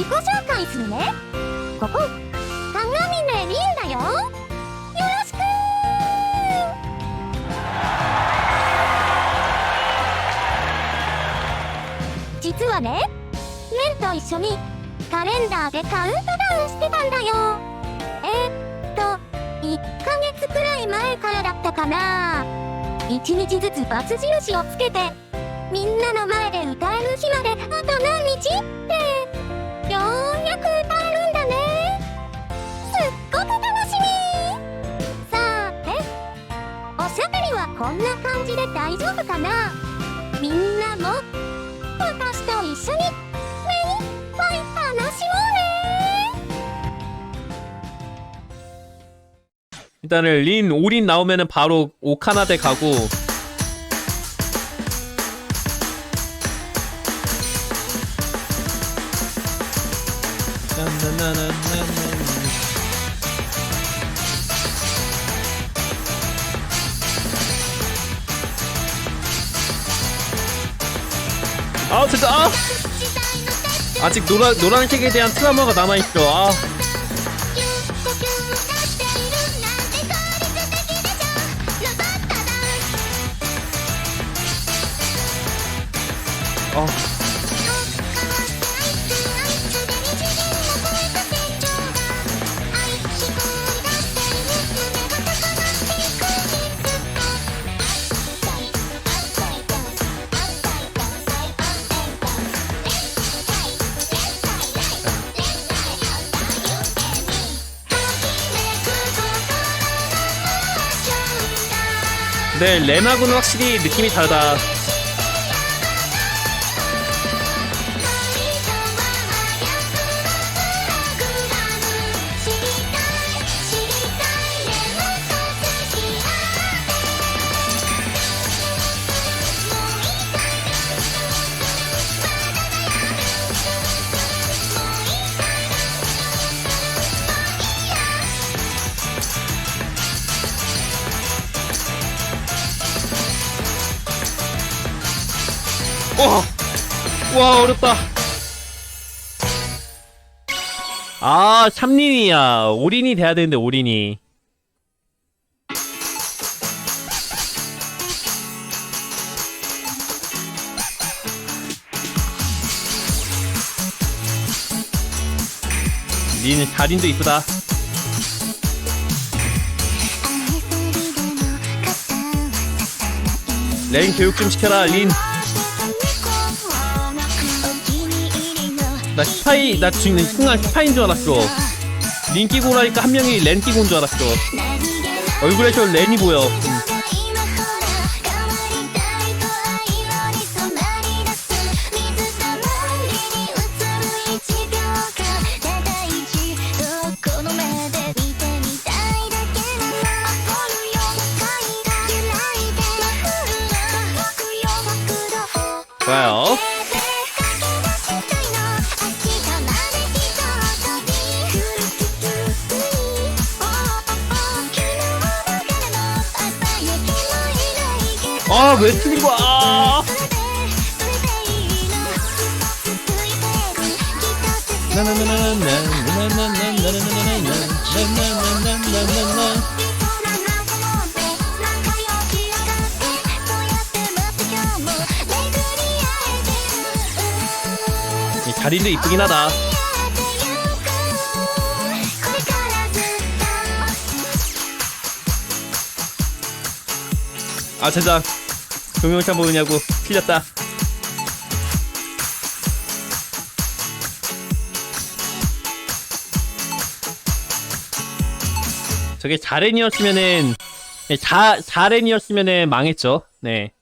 自己紹介するね。ここ鏡ねりんだよ。よろしく実はねレンと一緒にカレンダーでカウントダウンしてたんだよ。えー、っと1ヶ月くらい前からだったかな。1日ずつバツ印をつけてみんなの前で歌える日おしゃべりはこんな感じで大丈夫かなみんなも私と一緒に目いっぱい楽しもうね 일단은 린 올인 나오면은 바로 오카나데 가고 아 진짜 아 아직 노란 노란 색에 대한 트라우마가 남아 있어. 아. 아. 네, 렌하고는 확실히 느낌이 다르다. 와, 와 어렵다. 아, 참린이야. 올인이 돼야 되는데 올인이. 린 자린도 이쁘다. 렌 교육 좀 시켜라, 린. 나 스파이 나 지금 순간 스파인 줄 알았어. 린 끼고 오라니까 한 명이 렌 끼고 온 줄 알았어. 얼굴에서 렌이 보여. 음. 좋아요 아 왜 틀린 거야 아. 이 자리도 이쁘긴 하다 아 진짜 동영상 보느냐고 틀렸다. 저게 자렌이었으면은 네, 자 자렌이었으면은 망했죠. 네